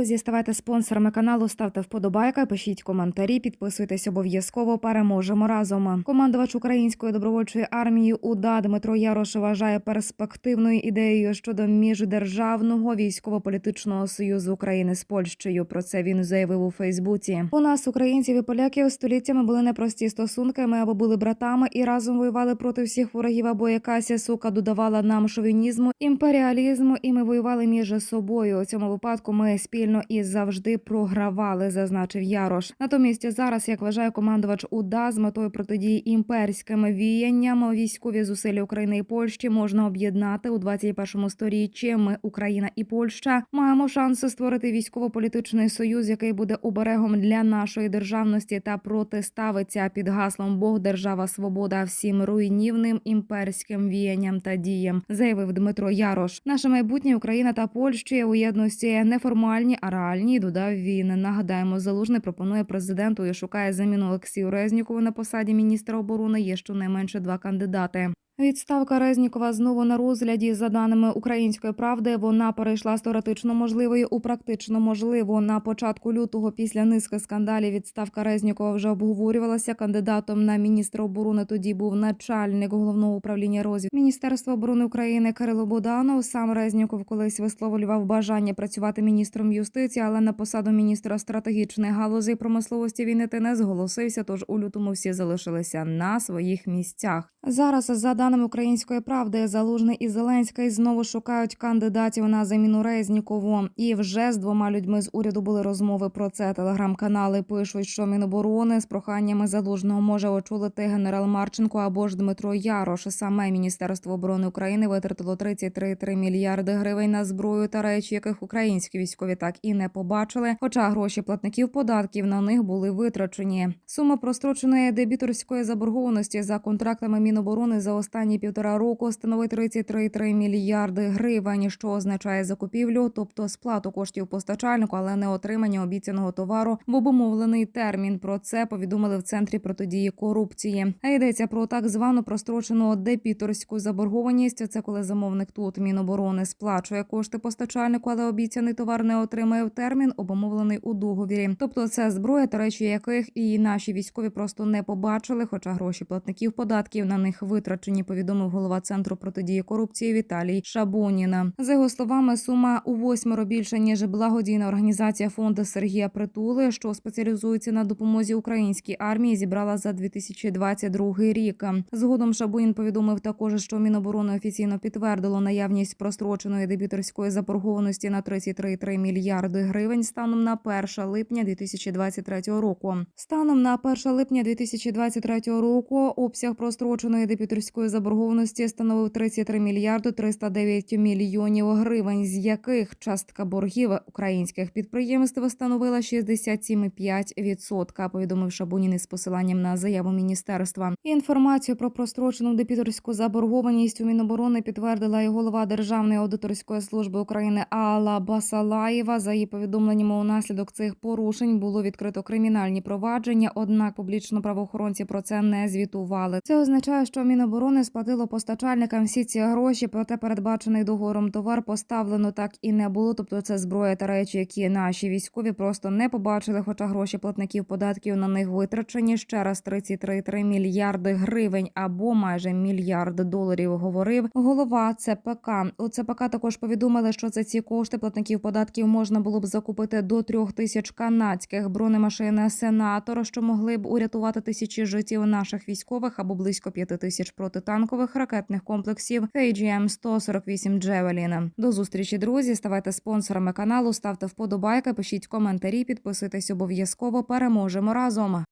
друзі, ставайте спонсорами каналу, ставте вподобайка, пишіть коментарі, підписуйтесь обов'язково. Переможемо разом. Командувач української добровольчої армії УДА Дмитро Ярош вважає перспективною ідеєю щодо міждержавного військово-політичного союзу України з Польщею. Про це він заявив у Фейсбуці. У нас українців і поляків століттями були непрості стосунки. Ми або були братами і разом воювали проти всіх ворогів, або якась сука додавала нам шовінізму, імперіалізму, і ми воювали між собою. У цьому випадку ми спільно і завжди програвали, зазначив Ярош. Натомість зараз, як вважає командувач УДА, з метою протидії імперським віянням військові зусилля України і Польщі можна об'єднати у 21 сторіччі. Ми, Україна і Польща, маємо шанси створити військово-політичний союз, який буде оберегом для нашої державності та протиставиться під гаслом Бог, держава, свобода всім руйнівним імперським віянням та діям, заявив Дмитро Ярош. Наше майбутнє Україна та Польща у єдності неформальні, а реальні. Додав він. Нагадаємо, залужний пропонує президенту і шукає заміну Олексію Резнікову на посаді міністра оборони. Є щонайменше два кандидати. Відставка Резнікова знову на розгляді. За даними української правди, вона перейшла з теоретично можливої у практично можливу. На початку лютого, після низки скандалів, відставка Резнікова вже обговорювалася. Кандидатом на міністра оборони тоді був начальник головного управління розвідки Міністерства оборони України Кирило Буданов. Сам Резніков колись висловлював бажання працювати міністром юстиції, але на посаду міністра стратегічних галузей промисловості він іти не зголосився. Тож у лютому всі залишилися на своїх місцях. Зараз за даними української правди, Залужний і Зеленський знову шукають кандидатів на заміну Резнікову. І вже з двома людьми з уряду були розмови про це. Телеграм-канали пишуть, що Міноборони з проханнями залужного може очолити генерал Марченко або ж Дмитро Ярош. Саме Міністерство оборони України витратило 33,3 мільярди гривень на зброю та речі, яких українські військові так і не побачили. Хоча гроші платників податків на них були витрачені. Сума простроченої дебіторської заборгованості за контрактами Міноборони за останні півтора року становить 33,3 мільярди гривень, що означає закупівлю, тобто сплату коштів постачальнику, але не отримання обіцяного товару в обумовлений термін. Про це повідомили в центрі протидії корупції. А йдеться про так звану прострочену дебіторську заборгованість. Це коли замовник тут Міноборони сплачує кошти постачальнику, але обіцяний товар не отримає в термін, обумовлений у договірі. Тобто це зброя та речі, яких і наші військові просто не побачили, хоча гроші платників податків на них витрачені. Повідомив голова центру протидії корупції Віталій Шабоніна. За його словами, сума у восьмеро більше ніж благодійна організація фонду Сергія Притули, що спеціалізується на допомозі українській армії, зібрала за 2022 рік. Згодом Шабунін повідомив також, що Міноборони офіційно підтвердило наявність простроченої дебіторської заборгованості на 33,3 мільярди гривень станом на 1 липня 2023 року. Станом на 1 липня 2023 року обсяг простроченої дебіторської заборгованості становив 33 мільярди 309 мільйонів гривень, з яких частка боргів українських підприємств становила 67,5%, повідомив Шабунін із посиланням на заяву міністерства. Інформацію про прострочену дебіторську заборгованість у Міноборони підтвердила і голова Державної аудиторської служби України Алла Басалаєва. За її повідомленнями, унаслідок цих порушень було відкрито кримінальні провадження. Однак публічно правоохоронці про це не звітували. Це означає, що Міноборони сплатило постачальникам всі ці гроші, проте передбачений договором товар поставлено так і не було. Тобто це зброя та речі, які наші військові просто не побачили. Хоча гроші платників податків на них витрачені ще раз 33,3 мільярди гривень або майже мільярд доларів. Говорив голова ЦПК. У ЦПК також повідомили, що за ці кошти платників податків можна було б закупити до трьох тисяч канадських бронемашин сенатор, що могли б урятувати тисячі життів наших військових або близько п'яти тисяч протитанкових ракетних комплексів KGM-148 Джевелін. До зустрічі, друзі. Ставайте спонсорами каналу, ставте вподобайки, пишіть коментарі, підписуйтесь обов'язково. Переможемо разом.